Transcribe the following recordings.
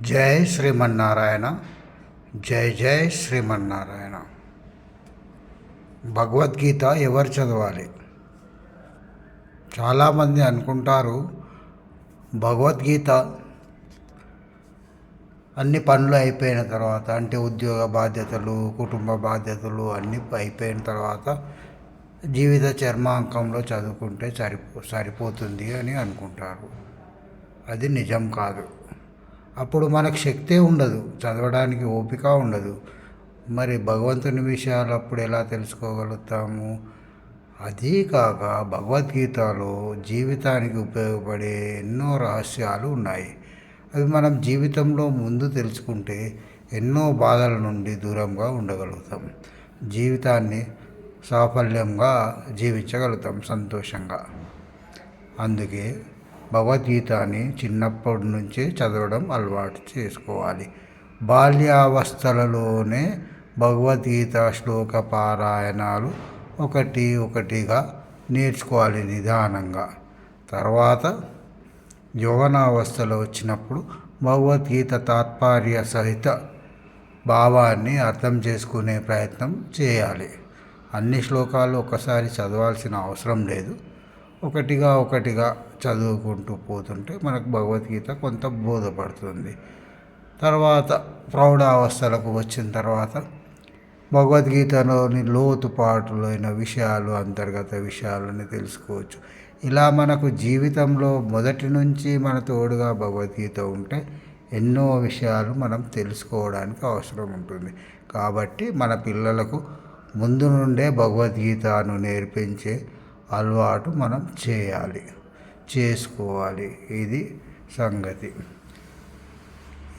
జై శ్రీమన్నారాయణ జై జై శ్రీమన్నారాయణ. భగవద్గీత ఎవరు చదవాలి? చాలామంది అనుకుంటారు భగవద్గీత అన్ని పనులు అయిపోయిన తర్వాత అంటే ఉద్యోగ బాధ్యతలు కుటుంబ బాధ్యతలు అన్నీ అయిపోయిన తర్వాత జీవిత చర్మాంకంలో చదువుకుంటే సరిపో సరిపోతుంది అని అనుకుంటారు. అది నిజం కాదు. అప్పుడు మనకు శక్తే ఉండదు చదవడానికి ఓపిక ఉండదు. మరి భగవంతుని విషయాలు అప్పుడు ఎలా తెలుసుకోగలుగుతాము? అదీ కాక భగవద్గీతలో జీవితానికి ఉపయోగపడే ఎన్నో రహస్యాలు ఉన్నాయి. అవి మనం జీవితంలో ముందు తెలుసుకుంటే ఎన్నో బాధల నుండి దూరంగా ఉండగలుగుతాం. జీవితాన్ని సాఫల్యంగా జీవించగలుగుతాం సంతోషంగా. అందుకే భగవద్గీతని చిన్నప్పటి నుంచే చదవడం అలవాటు చేసుకోవాలి. బాల్యావస్థలలోనే భగవద్గీత శ్లోక పారాయణాలు ఒకటి ఒకటిగా నేర్చుకోవాలి నిదానంగా. తర్వాత యువనావస్థలో వచ్చినప్పుడు భగవద్గీత తాత్పర్య సహిత భావాన్ని అర్థం చేసుకునే ప్రయత్నం చేయాలి. అన్ని శ్లోకాలు ఒకసారి చదవాల్సిన అవసరం లేదు. ఒకటిగా ఒకటిగా చదువుకుంటూ పోతుంటే మనకు భగవద్గీత కొంత బోధపడుతుంది. తర్వాత ప్రౌఢావస్థలకు వచ్చిన తర్వాత భగవద్గీతలోని లోతుపాటులైన విషయాలు అంతర్గత విషయాలని తెలుసుకోవచ్చు. ఇలా మనకు జీవితంలో మొదటి నుంచి మన తోడుగా భగవద్గీత ఉంటే ఎన్నో విషయాలు మనం తెలుసుకోవడానికి అవసరం ఉంటుంది. కాబట్టి మన పిల్లలకు ముందు నుండే భగవద్గీతను నేర్పించే అలవాటు మనం చేయాలి. చేసుకోవాలి. ఇది సంగతి.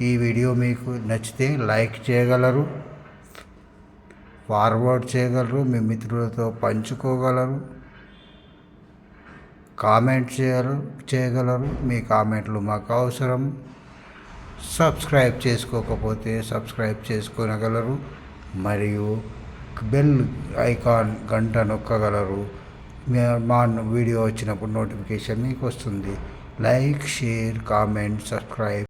ఈ వీడియో మీకు నచ్చితే లైక్ చేయగలరు. ఫార్వర్డ్ చేయగలరు. మీ మిత్రులతో పంచుకోగలరు. కామెంట్ చేయరు చేయగలరు. మీ కామెంట్లు మాకు అవసరం. సబ్స్క్రైబ్ చేసుకోకపోతే సబ్స్క్రైబ్ చేసుకోనగలరు. మరియు బెల్ ఐకాన్ గంట నొక్కగలరు. మా వీడియో వచ్చినప్పుడు నోటిఫికేషన్ మీకు వస్తుంది. Like share comment subscribe.